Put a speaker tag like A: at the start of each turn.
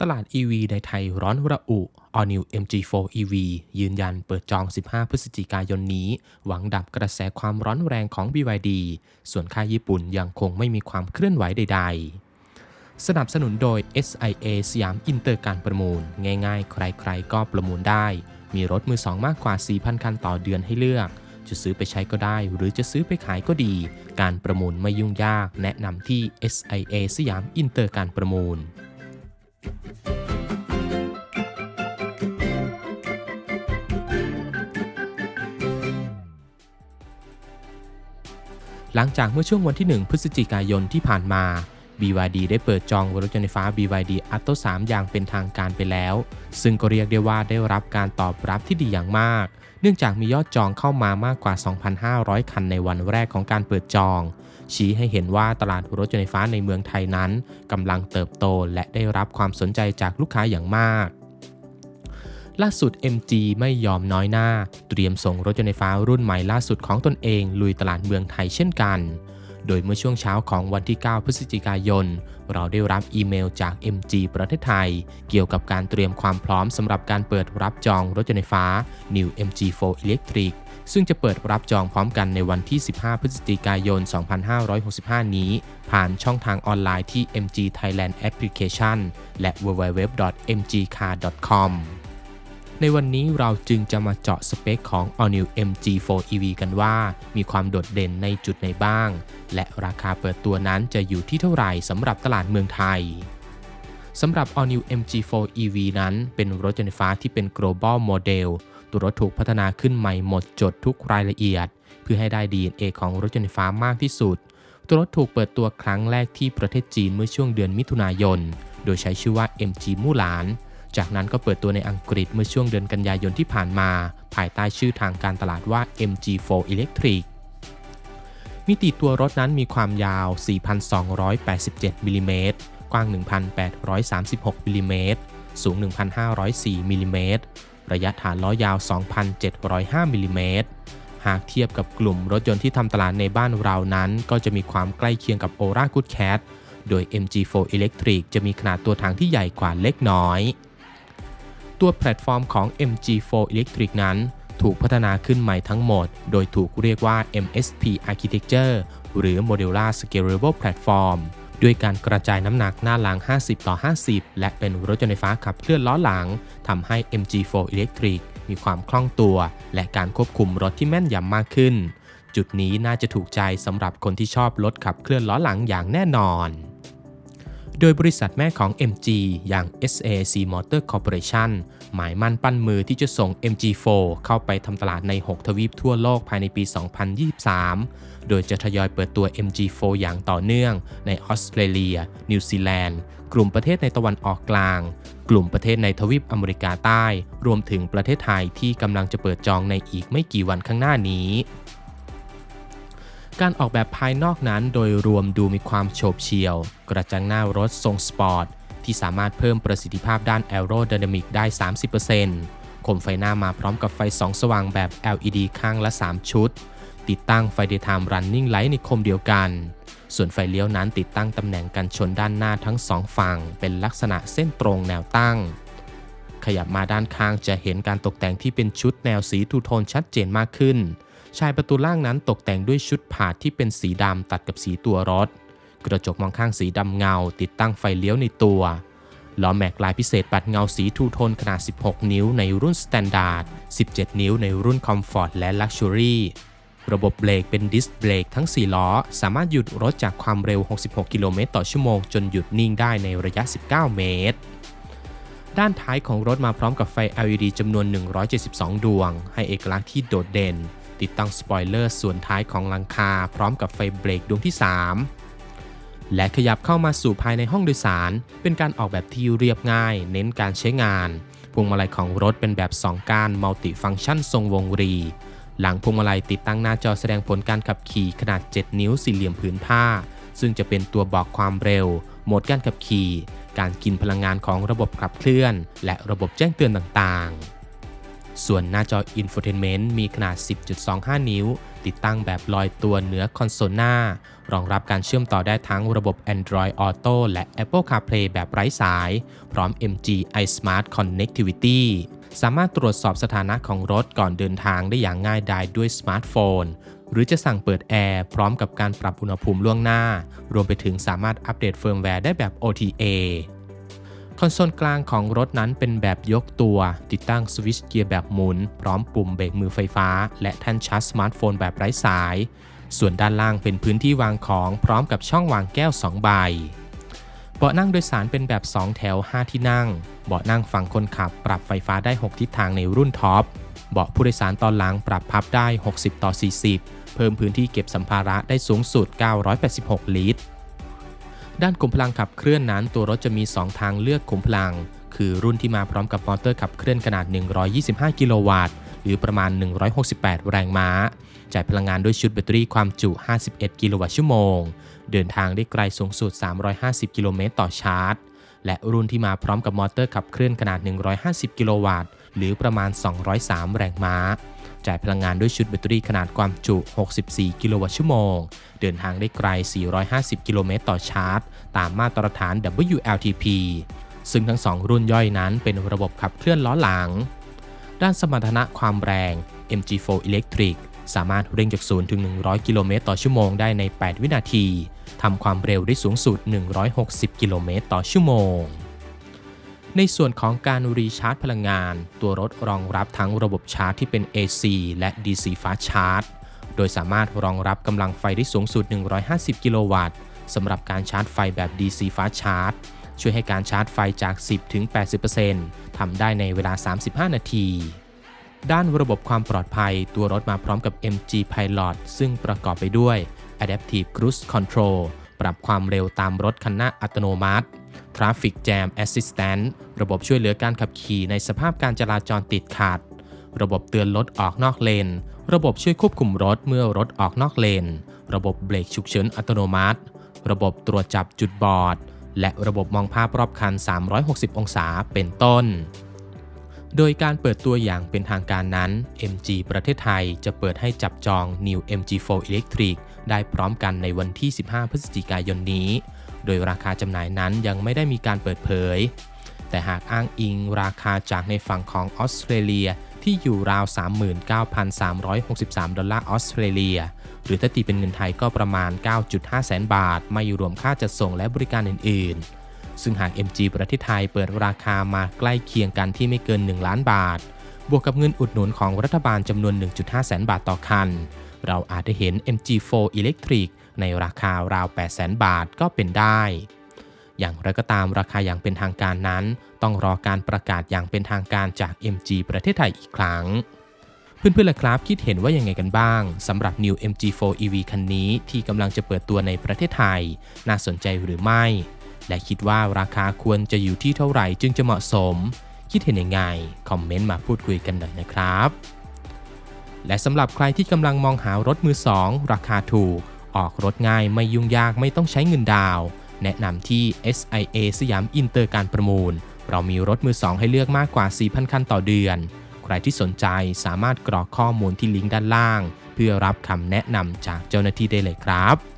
A: ตลาด EV ในไทยร้อนระอุ All New MG4 EV ยืนยันเปิดจอง 15 พฤศจิกายนนี้ หวังดับกระแสความร้อนแรงของ BYD ส่วนค่ายญี่ปุ่นยังคงไม่มีความเคลื่อนไหวใด ๆ สนับสนุนโดย SIA สยามอินเตอร์การประมูล ง่ายๆ ใครๆ ก็ประมูลได้ มีรถมือสองมากกว่า 4,000 คันต่อเดือนให้เลือก จะซื้อไปใช้ก็ได้ หรือจะซื้อไปขายก็ดี การประมูลไม่ยุ่งยาก แนะนำที่ SIA สยามอินเตอร์การประมูล หลังจากเมื่อช่วงวันที่ 1 พฤศจิกายนที่ผ่านมา BYD ได้เปิดจองรถยนต์ไฟฟ้า BYD Atto 3 อย่างเป็นทางการไปแล้ว ซึ่งก็เรียกได้ว่าได้รับการตอบรับที่ดีอย่างมาก เนื่องจากมียอดจองเข้ามามากกว่า 2,500 คันในวันแรกของการเปิดจอง ชี้ให้เห็นว่าตลาดรถยนต์ไฟฟ้าในเมืองไทยนั้นกำลังเติบโตและได้รับความสนใจจากลูกค้าอย่างมาก ล่าสุด MG ไม่ยอมน้อยหน้า เตรียมส่งรถยนต์ไฟฟ้ารุ่นใหม่ล่าสุดของตนเอง ลุยตลาดเมืองไทยเช่นกัน โดยเมื่อช่วงเช้าของวันที่ 9 พฤศจิกายน เราได้รับอีเมลจาก MG ประเทศไทย เกี่ยวกับการเตรียมความพร้อมสำหรับการเปิดรับจองรถยนต์ไฟฟ้า New MG4 Electric ซึ่งจะเปิดรับจองพร้อมกันในวันที่ 15 พฤศจิกายน 2565 นี้ ผ่านช่องทางออนไลน์ที่ MG Thailand Application และ www.mgcar.com ในวันนี้เราจึงจะมาเจาะสเปคของ All New MG4 EV กันว่า มีความโดดเด่นในจุดไหนบ้าง และราคาเปิดตัวนั้นจะอยู่ที่เท่าไหร่สำหรับตลาดเมืองไทยสำหรับ All New MG4 EV นั้นเป็นรถยนต์ไฟฟ้าที่เป็น global model ตัวรถถูกพัฒนาขึ้นใหม่หมดจดทุกรายละเอียด เพื่อให้ได้ DNA ของรถยนต์ไฟฟ้ามากที่สุด ตัวรถถูกเปิดตัวครั้งแรกที่ประเทศจีนเมื่อช่วงเดือนมิถุนายน โดยใช้ชื่อว่า MG มู่หลาน จากนั้นก็เปิดตัวในอังกฤษเมื่อช่วงเดือนกันยายนที่ผ่านมา ภายใต้ชื่อทางการตลาดว่า MG4 Electric มิติตัวรถนั้นมีความยาว 4,287มิลลิเมตรกว้าง 1,836มิลลิเมตรสูง 1,504มิลลิเมตรระยะฐานล้อยาว 2,705มิลลิเมตรหากเทียบกับกลุ่มรถยนต์ที่ทำตลาดในบ้านเรานั้น ก็จะมีความใกล้เคียงกับ Ora Good Cat โดย MG4 Electric จะมีขนาดตัวถังที่ใหญ่กว่าเล็กน้อย ตัวแพลตฟอร์มของ MG4 Electric นั้นถูกพัฒนาขึ้นใหม่ทั้งหมด โดยถูกเรียกว่า MSP Architecture หรือ Modular Scalable Platform ด้วยการกระจายน้ำหนักหน้าหลัง 50 ต่อ 50 และเป็นรถยนต์ไฟฟ้าขับเคลื่อนล้อหลัง ทำให้ MG4 Electric มีความคล่องตัว และการควบคุมรถที่แม่นยำมากขึ้น จุดนี้น่าจะถูกใจสำหรับคนที่ชอบรถขับเคลื่อนล้อหลังอย่างแน่นอน โดยบริษัทแม่ของ MG อย่าง SAC Motor Corporation หมายมั่นปั้นมือที่จะส่ง MG4 เข้าไปทำตลาดใน 6 ทวีปทั่วโลกภายในปี 2023 โดยจะทยอยเปิดตัว MG4 อย่างต่อเนื่องในออสเตรเลีย นิวซีแลนด์ กลุ่มประเทศในตะวันออกกลาง กลุ่มประเทศในทวีปอเมริกาใต้ รวมถึงประเทศไทยที่กำลังจะเปิดจองในอีกไม่กี่วันข้างหน้านี้ การออกแบบภายนอกนั้นโดยรวมดูมีความโฉบเฉี่ยว กระจังหน้ารถทรงสปอร์ต ที่สามารถเพิ่มประสิทธิภาพด้านแอโรไดนามิกได้ 30%คมไฟหน้ามาพร้อมกับไฟสองสว่างแบบ LED ข้างละ 3 ชุด ติดตั้งไฟ Daytime Running Light ในคมเดียวกัน ส่วนไฟเลี้ยวนั้นติดตั้งตำแหน่งกันชนด้านหน้าทั้งสองฝั่ง เป็นลักษณะเส้นตรงแนวตั้ง ขยับมาด้านข้างจะเห็นการตกแต่งที่เป็นชุดแนวสีทูโทนชัดเจนมากขึ้น ชายประตูล่างนั้นตกแต่งด้วยชุดผาดที่เป็นสีดำตัดกับสีตัวรถ กระจกมองข้างสีดำเงา ติดตั้งไฟเลี้ยวในตัวล้อแม็กลายพิเศษปัดเงาสีทูโทนขนาด 16 นิ้วในรุ่น Standard 17 นิ้วในรุ่น Comfort และ Luxury ระบบเบรกเป็นดิสเบรกทั้ง 4 ล้อ สามารถหยุดรถจากความเร็ว 66 กิโลเมตรต่อชั่วโมง จนหยุดนิ่งได้ในระยะ 19 เมตร ด้านท้ายของรถมาพร้อมกับไฟ LED จำนวน 172 ดวง ให้เอกลักษณ์ที่โดดเด่น ติดตั้งสปอยเลอร์ส่วนท้ายของหลังคาพร้อมกับไฟเบรกดวงที่ 3 และขยับเข้ามาสู่ภายในห้องโดยสาร เป็นการออกแบบที่เรียบง่าย เน้นการใช้งาน พวงมาลัยของรถเป็นแบบ 2ก้านมัลติฟังก์ชันทรงวงรี หลังพวงมาลัยติดตั้งหน้าจอแสดงผลการขับขี่ขนาด 7 นิ้วสี่เหลี่ยมผืนผ้า ซึ่งจะเป็นตัวบอกความเร็ว โหมดการขับขี่ การกินพลังงานของระบบขับเคลื่อน และระบบแจ้งเตือนต่างๆ ส่วนหน้าจอ Infotainment มีขนาด 10.25 นิ้ว ติดตั้งแบบลอยตัวเหนือคอนโซลหน้า รองรับการเชื่อมต่อได้ทั้งระบบ Android Auto และ Apple CarPlay แบบไร้สาย พร้อม MG iSmart Connectivity สามารถตรวจสอบสถานะของรถก่อนเดินทางได้อย่างง่ายดายด้วยสมาร์ทโฟน หรือจะสั่งเปิดแอร์พร้อมกับการปรับอุณหภูมิล่วงหน้า รวมไปถึงสามารถอัปเดตเฟิร์มแวร์ได้แบบ OTA คอนโซลกลางของรถนั้นเป็นแบบยกตัว ติดตั้งสวิตช์เกียร์แบบหมุน พร้อมปุ่มเบรกมือไฟฟ้า และแท่นชาร์จสมาร์ทโฟนแบบไร้สาย ส่วนด้านล่างเป็นพื้นที่วางของพร้อมกับช่องวางแก้ว 2 ใบ เบาะนั่งโดยสารเป็นแบบ 2 แถว 5 ที่นั่ง เบาะนั่งฝั่งคนขับปรับไฟฟ้าได้ 6 ทิศทางในรุ่นท็อป เบาะผู้โดยสารตอนหลังปรับพับได้ 60 ต่อ 40 เพิ่มพื้นที่เก็บสัมภาระได้สูงสุด 986 ลิตร ด้านขุมพลังขับเคลื่อนนั้น ตัวรถจะมี 2 ทางเลือกขุมพลัง คือรุ่นที่มาพร้อมกับมอเตอร์ขับเคลื่อนขนาด 125 กิโลวัตต์ หรือประมาณ 168 แรงม้า จ่ายพลังงานด้วยชุดแบตเตอรี่ความจุ 51 กิโลวัตต์ชั่วโมง เดินทางได้ไกลสูงสุด 350 กิโลเมตรต่อชาร์จ และรุ่นที่มาพร้อมกับมอเตอร์ขับเคลื่อนขนาด 150 กิโลวัตต์ หรือประมาณ 203 แรงม้า จ่ายพลังงานด้วยชุดแบตเตอรี่ขนาดความจุ 64 กิโลวัตต์ชั่วโมง เดินทางได้ไกล 450 กิโลเมตรต่อชาร์จ ตามมาตรฐาน WLTP ซึ่งทั้งสองรุ่นย่อยนั้นเป็นระบบขับเคลื่อนล้อหลัง ด้านสมรรถนะความแรง MG4 Electric สามารถเร่งจาก 0 ถึง 100 กิโลเมตรต่อชั่วโมงได้ใน 8 วินาที ทำความเร็วได้สูงสุด 160 กิโลเมตรต่อชั่วโมง ในส่วนของการรีชาร์จพลังงาน ตัวรถรองรับทั้งระบบชาร์จที่เป็น AC และ DC Fast Charge โดยสามารถรองรับกำลังไฟได้สูงสุด 150 กิโลวัตต์สำหรับการชาร์จไฟแบบ DC Fast Charge ช่วยให้การชาร์จไฟจาก 10 ถึง 80%ทำได้ในเวลา 35 นาทีด้านระบบความปลอดภัยตัวรถมาพร้อมกับ MG Pilot ซึ่งประกอบไปด้วย Adaptive Cruise Control ปรับความเร็วตามรถคันหน้าอัตโนมัติ Traffic Jam Assistant ระบบช่วยเหลือการขับขี่ในสภาพการจราจรติดขัด ระบบเตือนรถออกนอกเลน ระบบช่วยควบคุมรถเมื่อรถออกนอกเลน ระบบเบรกฉุกเฉินอัตโนมัติ ระบบตรวจจับจุดบอด และระบบมองภาพรอบคัน 360 องศาเป็นต้นโดยการเปิดตัวอย่างเป็นทางการนั้น MG ประเทศไทยจะเปิดให้จับจอง New MG4 Electric ได้พร้อมกันในวันที่ 15 พฤศจิกายนนี้ โดยราคาจำหน่ายนั้นยังไม่ได้มีการเปิดเผย แต่หากอ้างอิงราคาจากในฝั่งของออสเตรเลียที่อยู่ราว 39,363 ดอลลาร์ออสเตรเลีย หรือถ้าตีเป็นเงินไทยก็ประมาณ 9.5 แสนบาท ไม่รวมค่าจัดส่งและบริการอื่น ๆ ซึ่งหาก MG ประเทศไทยเปิดราคามาใกล้เคียงกันที่ไม่เกิน 1 ล้านบาท บวกกับเงินอุดหนุนของรัฐบาลจำนวน 1.5 แสนบาทต่อคัน เราอาจจะเห็น MG4 Electric ในราคาราว8แสนบาทก็เป็นได้ อย่างไรก็ตามราคาอย่างเป็นทางการนั้น ต้องรอการประกาศอย่างเป็นทางการจาก MG ประเทศไทยอีกครั้ง เพื่อนๆล่ะครับคิดเห็นว่ายังไงกันบ้างสำหรับ New MG4 EV คันนี้ที่กำลังจะเปิดตัวในประเทศไทย น่าสนใจหรือไม่ และคิดว่าราคาควรจะอยู่ที่เท่าไหร่จึงจะเหมาะสม คิดเห็นยังไงคอมเมนต์มาพูดคุยกันหน่อยนะครับและสำหรับใครที่กำลังมองหารถมือ 2 ราคาถูก ออกรถง่ายไม่ยุ่งยากไม่ต้องใช้เงินดาวน์แนะนำที่ SIA สยามอินเตอร์การประมูล เรามีรถมือ2ให้เลือกมากกว่า 4,000 คันต่อเดือน ใครที่สนใจสามารถกรอกข้อมูลที่ลิงก์ด้านล่าง เพื่อรับคำแนะนำจากเจ้าหน้าที่ได้เลยครับ